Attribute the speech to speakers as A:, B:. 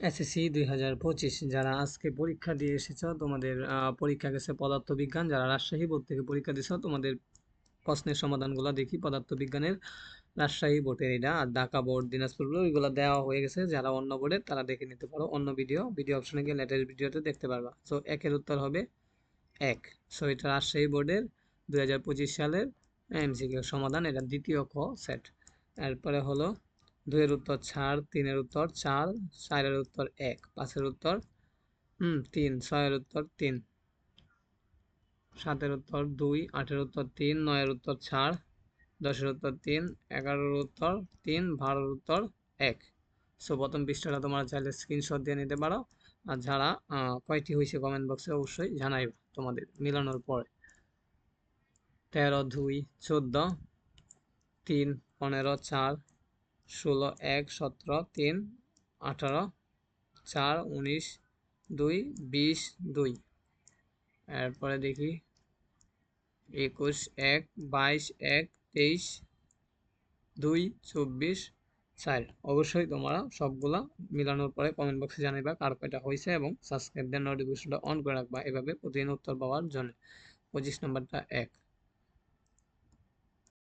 A: SSC দুই হাজার পঁচিশ, যারা আজকে পরীক্ষা দিয়ে এসেছ, তোমাদের পরীক্ষা গেছে পদার্থবিজ্ঞান, যারা রাজশাহী বোর্ড থেকে পরীক্ষা দিয়েছ, তোমাদের প্রশ্নের সমাধানগুলো দেখি, পদার্থবিজ্ঞানের রাজশাহী বোর্ডের এটা, আর ঢাকা বোর্ড, দিনাজপুর বোর্ড, ওইগুলো দেওয়া হয়ে গেছে, যারা অন্য বোর্ডের তারা দেখে নিতে পারো অন্য ভিডিও ভিডিও অপশনে গিয়ে লেটেস্ট ভিডিওতে দেখতে পারবা। সো একের উত্তর হবে এক। সো এটা রাজশাহী বোর্ডের দুই হাজার পঁচিশ সালের এমসিকিউ সমাধান, এটা দ্বিতীয় ক সেট এরপরে হলো দুইয়ের উত্তর চার, তিনের উত্তর চার, চারের উত্তর এক, পাঁচের উত্তর, হুম, তিন, ছয়ের উত্তর তিন। সাতের উত্তর দুই, আটের উত্তর তিন, নয়ের উত্তর চার, দশের উত্তর তিন, এগারোর উত্তর তিন, বারোর উত্তর এক। সো, প্রথম পৃষ্ঠাটা তোমরা চাইলে স্ক্রিনশট দিয়ে নিতে পারো। আর যারা কয়টি হয়েছে কমেন্ট বক্সে অবশ্যই জানাইবা তোমাদের মিলানোর পরে। তেরো, দুই, চোদ্দ, তিন, পনেরো, চার ষোলো, এক, সতেরো, তিন, আঠারো, চার, উনিশ, দুই, বিশ, দুই। এরপরে দেখি, একুশ, এক, বাইশ, এক, তেইশ, দুই, চব্বিশ, চার। অবশ্যই তোমরা সবগুলা মিলানোর পরে কমেন্ট বক্সে জানাইবা কার কয়টা হয়েছে এবং সাবস্ক্রাইব দেন নোটিফিকেশনটা অন করে রাখবা। এভাবে প্রতিদিন উত্তর পাওয়ার জন্য। পঁচিশ নাম্বারটা এক।